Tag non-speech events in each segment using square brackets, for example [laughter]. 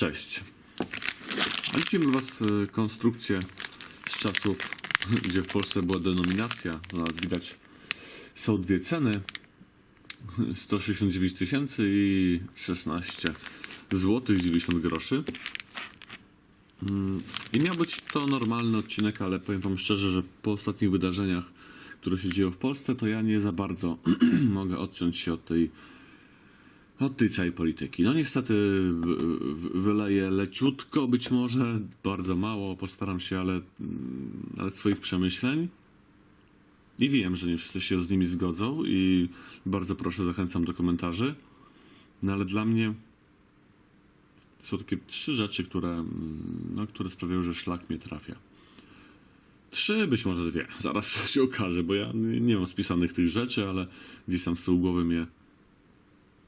Cześć. Mam Was e, konstrukcję z czasów, [laughs] gdzie w Polsce była denominacja. No, widać, są dwie ceny. [laughs] 169 tysięcy i 16 zł 90 groszy. Mm, I miał być to normalny odcinek, ale powiem Wam szczerze, że po ostatnich wydarzeniach, które się dzieją w Polsce, to ja nie za bardzo [clears throat] mogę odciąć się od tej od tej całej polityki. No niestety wyleję leciutko, być może bardzo mało, postaram się, ale, mm, ale swoich przemyśleń. I wiem, że nie wszyscy się z nimi zgodzą i bardzo proszę, zachęcam do komentarzy. No ale dla mnie są takie trzy rzeczy, które, mm, no, które sprawiają, że szlak mnie trafia. Trzy, być może dwie. Zaraz się okaże, bo ja nie mam spisanych tych rzeczy, ale gdzieś tam z tyłu głowy mnie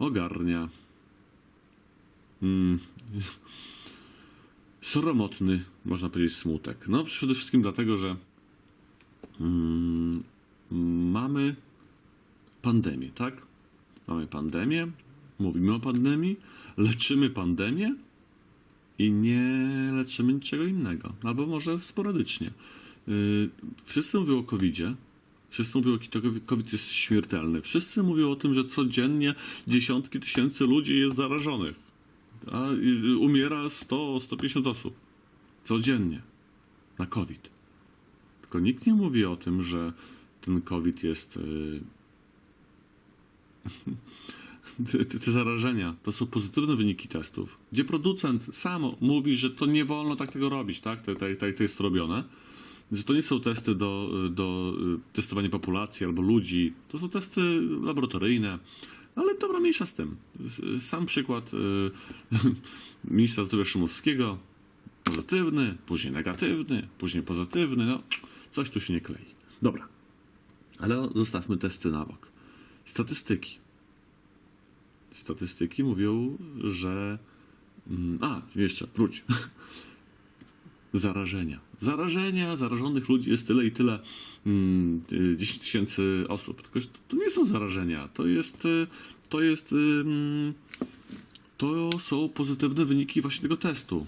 ogarnia. Mm. Można powiedzieć, smutek. No, przede wszystkim dlatego, że mm, mamy pandemię, tak? Mamy pandemię, mówimy o pandemii, leczymy pandemię i nie leczymy niczego innego. Albo może sporadycznie. Yy, wszyscy mówią o COVID-zie, Wszyscy mówią, to COVID jest śmiertelny. Wszyscy mówią o tym, że codziennie dziesiątki tysięcy ludzi jest zarażonych. A umiera 100-150 osób. Codziennie. Na COVID. Tylko nikt nie mówi o tym, że ten COVID jest. y, [laughs] Te, te, zarażenia to są pozytywne wyniki testów, gdzie producent sam mówi, że to nie wolno tak tego robić, tak? Tak, tak, tak to jest robione. Że to nie są testy do, do y, testowania populacji albo ludzi, to są testy laboratoryjne, ale dobra, mniejsza z tym. Sam przykład y, [laughs] ministra zdrowia Szumowskiego, pozytywny, później negatywny, później pozytywny, no coś tu się nie klei. Dobra, ale zostawmy testy na bok. Statystyki. Statystyki mówią, że... mm, A, jeszcze, wróć [laughs] zarażenia. Zarażenia, zarażonych ludzi jest tyle i tyle, mm, y, 10 tysięcy osób. Tylko to, nie są zarażenia, to jest, y, to jest, to są pozytywne wyniki właśnie tego testu.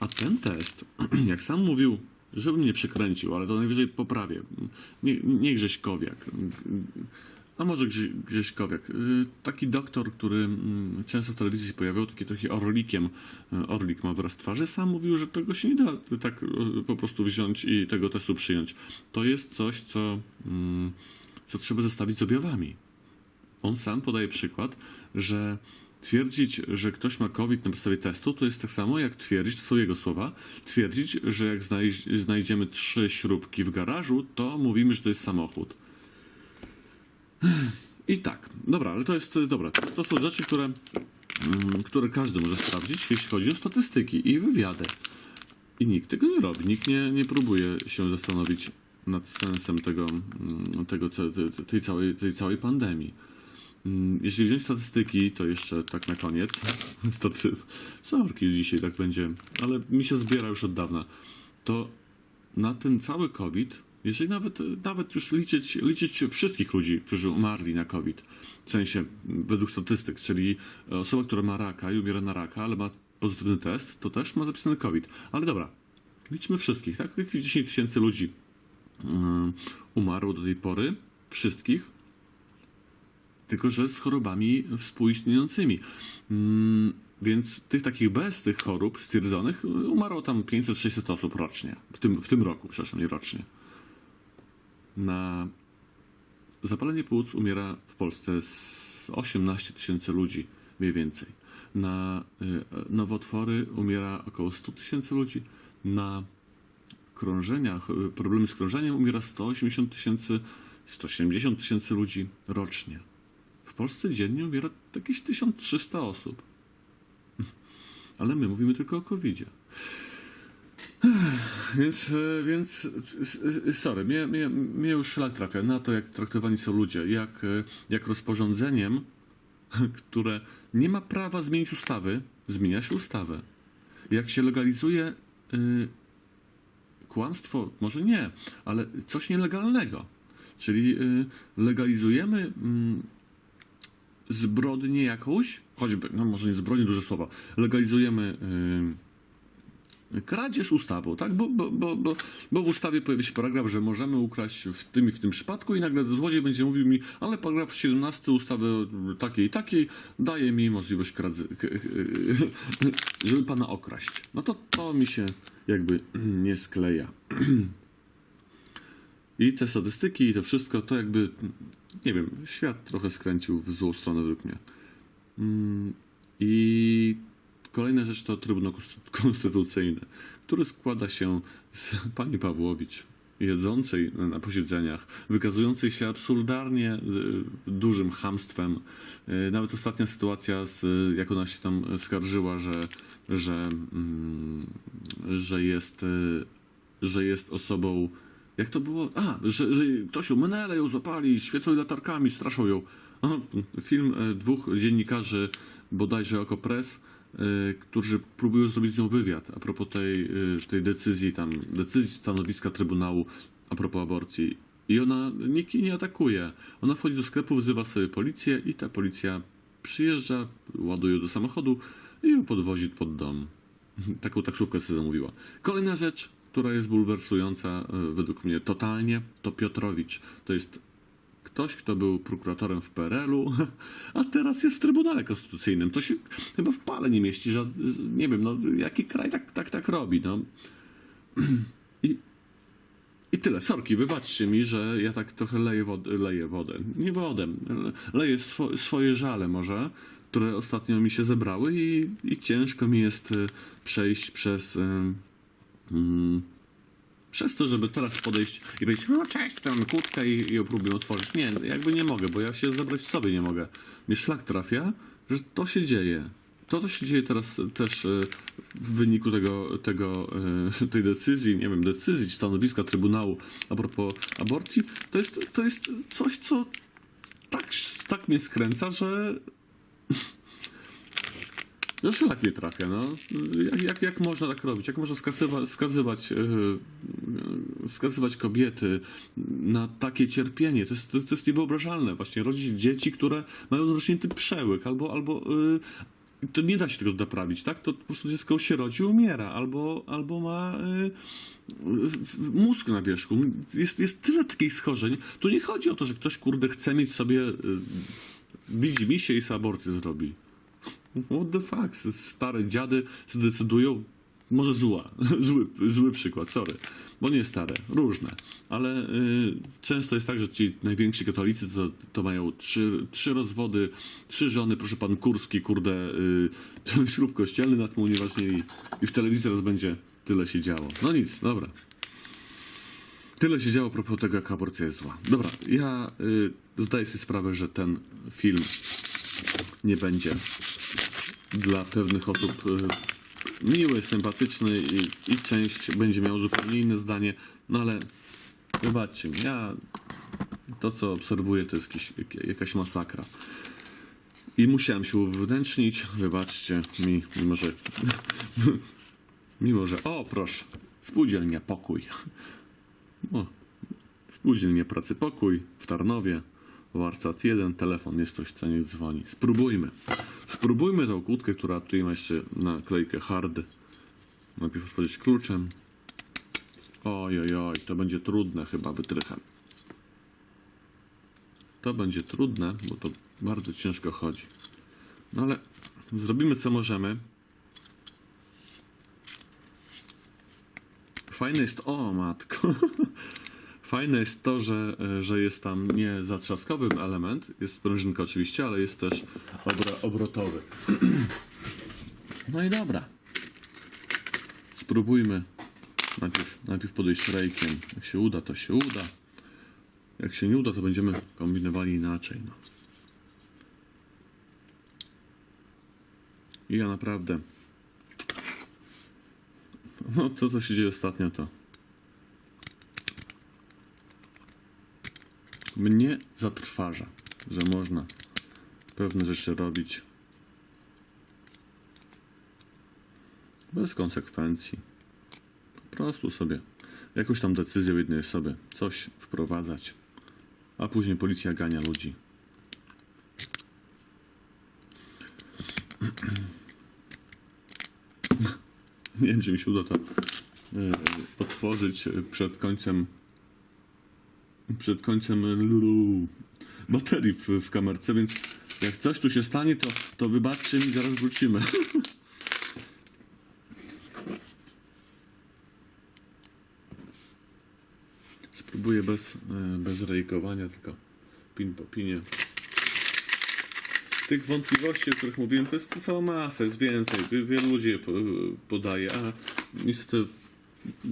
A ten test, [clears throat] jak sam mówił, żebym nie przekręcił, ale to najwyżej poprawię. Nie, nie Grześkowiak. A może Grze, Grześkowiak. Y, Taki doktor, który mm, często w telewizji się pojawiał, taki trochę orlikiem. y, Orlik ma wyraz twarzy. Sam mówił, że tego się nie da tak y, po prostu wziąć i tego testu przyjąć. To jest coś, co, mm, co trzeba zestawić z objawami. On sam podaje przykład, że twierdzić, że ktoś ma COVID na podstawie testu, to jest tak samo jak twierdzić, to są jego słowa, twierdzić, że jak znaj- znajdziemy trzy śrubki w garażu, to mówimy, że to jest samochód. I tak, dobra, ale to jest, dobra, to są rzeczy, które, mm, które każdy może sprawdzić, jeśli chodzi o statystyki i wywiady. I nikt tego nie robi, nikt nie, nie próbuje się zastanowić nad sensem tego, mm, tego tej, całej, tej całej pandemii. Mm, Jeśli wziąć statystyki, to jeszcze tak na koniec. [laughs] Staty... Sorki, dzisiaj tak będzie, ale mi się zbiera już od dawna. To na ten cały COVID, jeżeli nawet, nawet już liczyć, liczyć wszystkich ludzi, którzy umarli na COVID, w sensie według statystyk, czyli osoba, która ma raka i umiera na raka, ale ma pozytywny test, to też ma zapisany COVID. Ale dobra, liczmy wszystkich, tak? Jakieś 10 tysięcy ludzi um, umarło do tej pory, wszystkich, tylko że z chorobami współistniejącymi. Mm, Więc tych takich bez tych chorób stwierdzonych umarło tam 500-600 osób rocznie. W tym, w tym roku, przepraszam, nie rocznie. Na zapalenie płuc umiera w Polsce z 18 tysięcy ludzi, mniej więcej. Na y, nowotwory umiera około 100 tysięcy ludzi. Na krążeniach, y, problemy z krążeniem umiera 180 tysięcy, 170 tysięcy ludzi rocznie. W Polsce dziennie umiera jakieś 1300 osób. [laughs] Ale my mówimy tylko o COVID-zie. Więc, e, więc s- s- sorry, mnie, mnie, mnie już szlak trafia na to, jak traktowani są ludzie, jak, e, jak rozporządzeniem, [laughs] które nie ma prawa zmienić ustawy, zmienia się ustawę. Jak się legalizuje kłamstwo, może nie, ale coś nielegalnego. Czyli legalizujemy mm, zbrodnię jakąś, choćby, no może nie zbrodnię, duże słowa, legalizujemy yy, kradzież ustawą, tak? Bo, bo, bo, bo, bo w ustawie pojawi się paragraf, że możemy ukraść w tym i w tym przypadku i nagle złodziej będzie mówił mi, ale paragraf 17 ustawy takiej i takiej daje mi możliwość kradzy, [laughs] żeby pana okraść. No to to mi się jakby [clears throat] nie skleja. [clears throat] I te statystyki i to wszystko, to jakby, nie wiem, świat trochę skręcił w złą stronę według mnie. Mm, I kolejna rzecz to Trybunał Konstytu- [laughs] Konstytucyjny, który składa się z pani Pawłowicz, jedzącej na posiedzeniach, wykazującej się absurdalnie y, dużym hamstwem. Y, Nawet ostatnia sytuacja, z, jak ona się tam skarżyła, że, że, mm, że jest, y, że jest osobą jak to było? A, że, że ktoś ją menele ją zapali, świecą latarkami, straszą ją. Film e, dwóch dziennikarzy, bodajże Oko Press, e, którzy próbują zrobić z nią wywiad a propos tej, e, tej decyzji, tam, decyzji stanowiska Trybunału a propos aborcji. I ona nikt nie atakuje. Ona wchodzi do sklepu, wzywa sobie policję i ta policja przyjeżdża, ładuje do samochodu i ją podwozi pod dom. [laughs] Taką taksówkę sobie zamówiła. Kolejna rzecz, która jest bulwersująca e, według mnie totalnie, to Piotrowicz. To jest ktoś, kto był prokuratorem w PRL-u, [laughs] a teraz jest w Trybunale Konstytucyjnym. To się chyba w pale nie mieści, że nie wiem, no, jaki kraj tak, tak, tak robi. No. [clears throat] I, I tyle. Sorki, wybaczcie mi, że ja tak trochę leję, wod- leję wodę. Nie wodę, leję swo- swoje żale może, które ostatnio mi się zebrały i, i ciężko mi jest e, przejść przez... e, Mm, przez to, żeby teraz podejść i powiedzieć, no cześć, mamy kłódkę i, i próbuję otworzyć. Nie, jakby nie mogę, bo ja się zebrać w sobie nie mogę. Mnie szlak trafia, że to się dzieje. To, co się dzieje teraz też e, w wyniku tego, tego, e, tej decyzji, nie wiem, decyzji czy stanowiska Trybunału a propos aborcji, to jest, to jest coś, co tak, tak mnie skręca, że no szlak nie trafia, no. Jak, jak, jak można tak robić? Jak można skazywa, skazywać, yy, skazywać kobiety na takie cierpienie? To jest, to, to jest niewyobrażalne. Właśnie rodzić dzieci, które mają zrośnięty przełyk, albo, albo yy, to nie da się tego naprawić, tak? To po prostu dziecko się rodzi, umiera, albo, albo ma yy, mózg na wierzchu. Jest, jest tyle takich schorzeń. Tu nie chodzi o to, że ktoś, kurde, chce mieć sobie, yy, widzi mi się i sobie aborcję zrobi. What the fuck? Stare dziady zdecydują. Może zła. [laughs] Zły, zły przykład, sorry. Bo nie stare, różne. Ale y, często jest tak, że ci najwięksi katolicy to, to mają trzy, trzy rozwody, trzy żony, proszę pan Kurski, kurde, y, [laughs] ślub kościelny na tym unieważnili i w telewizji teraz będzie tyle się działo. No nic, dobra. Tyle się działo propos tego, jak aborcja jest zła. Dobra, ja y, zdaję sobie sprawę, że ten film nie będzie dla pewnych osób y, miły, sympatyczny i, i część będzie miał zupełnie inne zdanie, no ale wybaczcie mi, ja to co obserwuję to jest jakiś, jak- jakaś masakra. I musiałem się uwewnętrznić, wybaczcie mi, mimo że [laughs] mimo że, o proszę, spółdzielnia Pokój. O, spółdzielnia Pracy Pokój w Tarnowie, warsztat 1, telefon jest ktoś, co nie dzwoni. Spróbujmy. Spróbujmy tą kłódkę, która tutaj ma jeszcze naklejkę hard. Najpierw otworzyć kluczem. Oj, oj, oj, to będzie trudne chyba wytrychem. To będzie trudne, bo to bardzo ciężko chodzi. No ale zrobimy co możemy. Fajne jest, o matko. [laughs] Fajne jest to, że, e, że jest tam nie zatrzaskowy element, jest sprężynka oczywiście, ale jest też obro, obrotowy. [clears throat] No i dobra. Spróbujmy najpierw, najpierw podejść rejkiem. Jak się uda, to się uda. Jak się nie uda, to będziemy kombinowali inaczej. No. I ja naprawdę. [laughs] No to, co się dzieje ostatnio, to. Mnie zatrważa, że można pewne rzeczy robić bez konsekwencji. Po prostu sobie jakąś tam decyzję jednej osoby coś wprowadzać, a później policja gania ludzi. Nie wiem, czy mi się uda to e, otworzyć przed końcem przed końcem lulu, baterii w, w kamerce, więc jak coś tu się stanie, to, to wybaczcie mi, zaraz wrócimy. [laughs] Spróbuję bez, e, bez rejkowania, tylko pin po pinie. Tych wątpliwości, o których mówiłem, to jest cała masa, jest więcej. Wie- Wielu ludzi je po- podaje, a niestety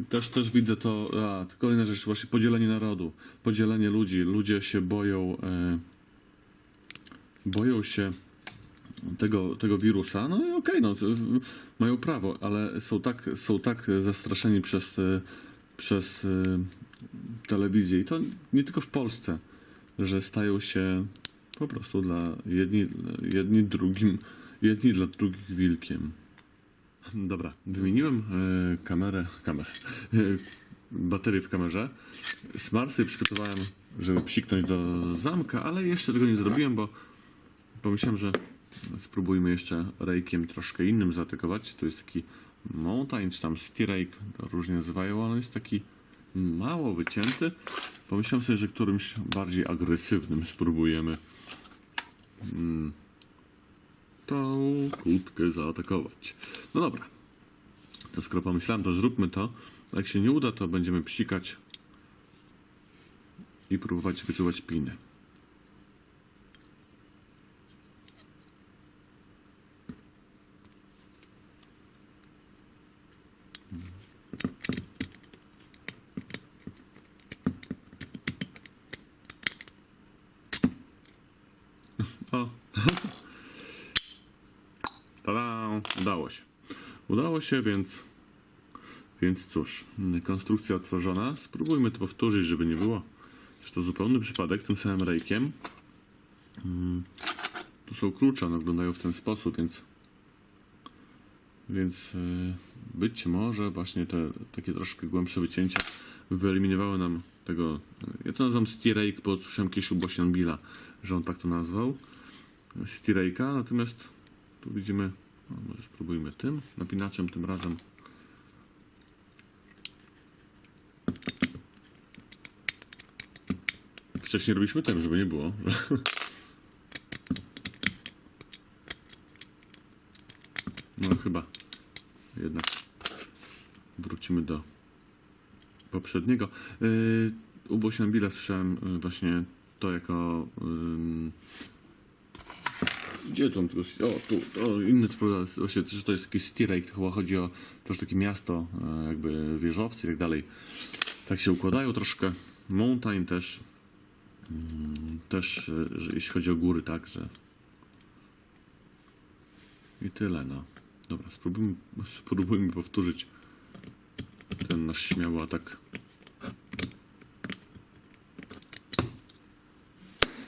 też, też widzę to, a, kolejna rzecz, właśnie podzielenie narodu, podzielenie ludzi. Ludzie się boją, e, boją się tego, tego wirusa. No i okej, no, to w- mają prawo, ale są tak, są tak zastraszeni przez, e, przez e, telewizję i to nie tylko w Polsce, że stają się po prostu dla jedni, jedni drugim, jedni dla drugich wilkiem. Dobra, wymieniłem e, kamerę, kamerę, e, baterię w kamerze. Smarsy przygotowałem, żeby psiknąć do zamka, ale jeszcze tego nie zrobiłem, bo pomyślałem, że spróbujmy jeszcze rejkiem troszkę innym zaatakować. To jest taki mountain, czy tam city rake, różnie nazywają, ale jest taki mało wycięty. Pomyślałem sobie, że którymś bardziej agresywnym spróbujemy mm, tą kłódkę zaatakować. No dobra. To skoro pomyślałem, to zróbmy to. A Jak się nie uda, to będziemy psikać i próbować wyczuwać piny. O. Tada! Udało się. Udało więc. Więc cóż, konstrukcja otworzona. Spróbujmy to powtórzyć, żeby nie było. Że to zupełny przypadek tym samym rejkiem. Mm, Tu są klucze, one wyglądają w ten sposób, więc. Więc yy, być może właśnie te takie troszkę głębsze wycięcia wyeliminowały nam tego. Ja to nazywam City Rake, bo słyszałem kiedyś u Bosian Billa, że on tak to nazwał. City Rake'a, natomiast tu widzimy, może spróbujmy tym, napinaczem tym razem. Wcześniej robiliśmy tym, żeby nie było. [laughs] No chyba jednak wrócimy do poprzedniego. Yy, u Bosianbila słyszałem yy, właśnie to jako ym, gdzie tam tylko. O, tu. O, inny powiedział, właśnie, że to jest taki city rake, to chyba chodzi o też takie miasto, e, jakby wieżowce i tak dalej. Tak się układają troszkę. Mountain też. Mm, Też, e, że jeśli chodzi o góry, tak, że. I tyle, no. Dobra, spróbujmy, spróbujmy powtórzyć ten nasz śmiały atak.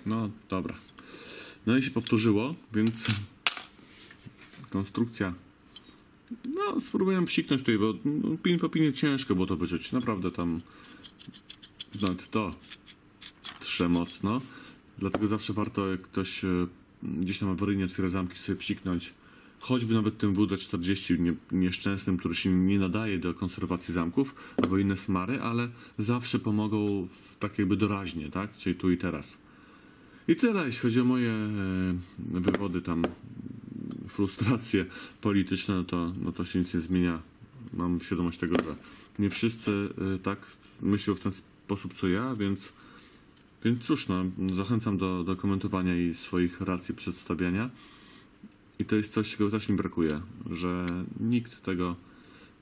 No, dobra. No i się powtórzyło, więc konstrukcja. No, spróbuję psiknąć tutaj, bo pin po pinie ciężko było to wyczuć. Naprawdę tam nawet to trze mocno. Dlatego zawsze warto, jak ktoś e, gdzieś tam awaryjnie otwiera zamki, sobie psiknąć. Choćby nawet tym WD-40 nie, nieszczęsnym, który się nie nadaje do konserwacji zamków, albo inne smary, ale zawsze pomogą w tak jakby doraźnie, tak? Czyli tu i teraz. I tyle, jeśli chodzi o moje e, wywody tam, frustracje polityczne, no to, no to się nic nie zmienia. Mam świadomość tego, że nie wszyscy e, tak myślą w ten sposób co ja, więc, więc cóż, no, zachęcam do, do komentowania i swoich racji przedstawiania. I to jest coś, czego też mi brakuje, że nikt tego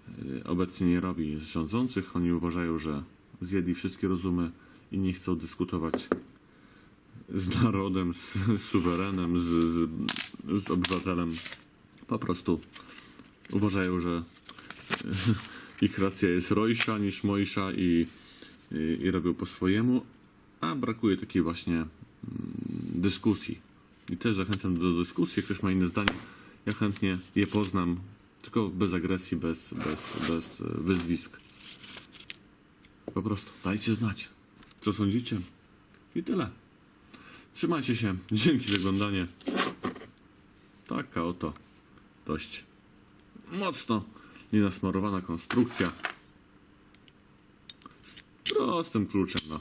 e, obecnie nie robi z rządzących. Oni uważają, że zjedli wszystkie rozumy i nie chcą dyskutować z narodem, z, suwerenem, z, z, z obywatelem. Po prostu uważają, że [laughs] ich racja jest rojsza niż mojsza i, i, i robią po swojemu, a brakuje takiej właśnie mm, dyskusji. I też zachęcam do dyskusji. Ktoś ma inne zdanie, ja chętnie je poznam, tylko bez agresji, bez, bez, bez e, wyzwisk. Po prostu dajcie znać, co sądzicie. I tyle. Trzymajcie się. Dzięki za oglądanie. Taka oto dość mocno Nienasmarowana konstrukcja. Z prostym kluczem, no.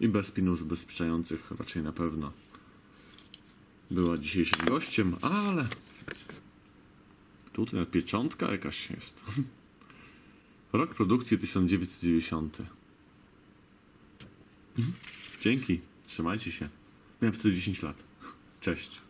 I bez pinów zabezpieczających raczej na pewno. Była dzisiejszym gościem, ale tutaj pieczątka jakaś jest. [laughs] Rok produkcji 1990. Mhm. Dzięki, trzymajcie się. Miałem wtedy 10 lat. Cześć.